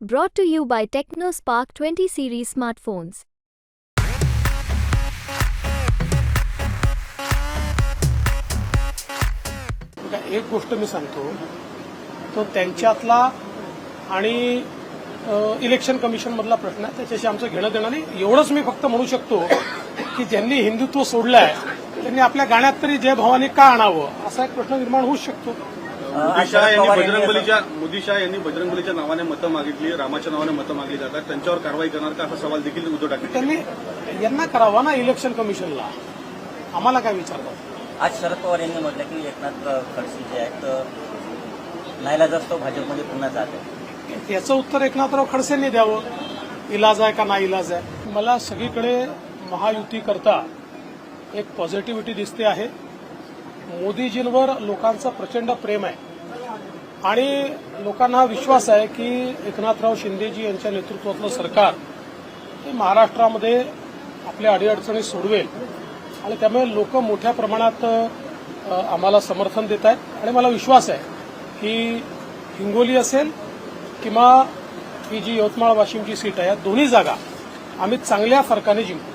Brought to you by TechnoSpark 20 series smartphones. एक गोष्ट मी सांगतो. तो त्यांच्यातला आणि इलेक्शन कमिशन मधला प्रश्न आहे त्याच्याशी आमचं घेणं देणं नाही. एवढंच मी फक्त म्हणू शकतो की ज्यांनी हिंदुत्व सोडलंय त्यांनी आपल्या गाण्यात तरी जय भवानी का आणावं? असा एक प्रश्न निर्माण होऊ शकतो. शाह यांनी बजरंगबलीच्या मोदी शाह यांनी बजरंगबलीच्या नावाने मतं मागितली रामाच्या नावाने मतं मागली जातात त्यांच्यावर कारवाई करणार का असा सवाल देखील उद्धव ठाकरे त्यांनी यांना करावा ना इलेक्शन कमिशनला आम्हाला काय विचारतात आज शरद पवार यांनी म्हटलं की एकनाथ खडसे जे आहेत नाहीला जास्त भाजपमध्ये पुन्हा जात आहे याचं उत्तर एकनाथराव खडसेंनी द्यावं. इलाज आहे का ना इलाज आहे? मला सगळीकडे महायुती करता एक पॉझिटिव्हिटी दिसते आहे. मोदीजींवर लोकांचं प्रचंड प्रेम आहे. आणि लोकांना हा विश्वास आहे की एकनाथराव शिंदेजी यांच्या नेतृत्वातलं सरकार हे महाराष्ट्रामध्ये आपल्या अडीअडचणी सोडवेल. आणि त्यामुळे लोक मोठ्या प्रमाणात आम्हाला समर्थन देत आहेत. आणि मला विश्वास आहे की हिंगोली असेल किंवा ही जी यवतमाळ वाशिमची सीट आहे या दोन्ही जागा आम्ही चांगल्या फरकाने जिंकू.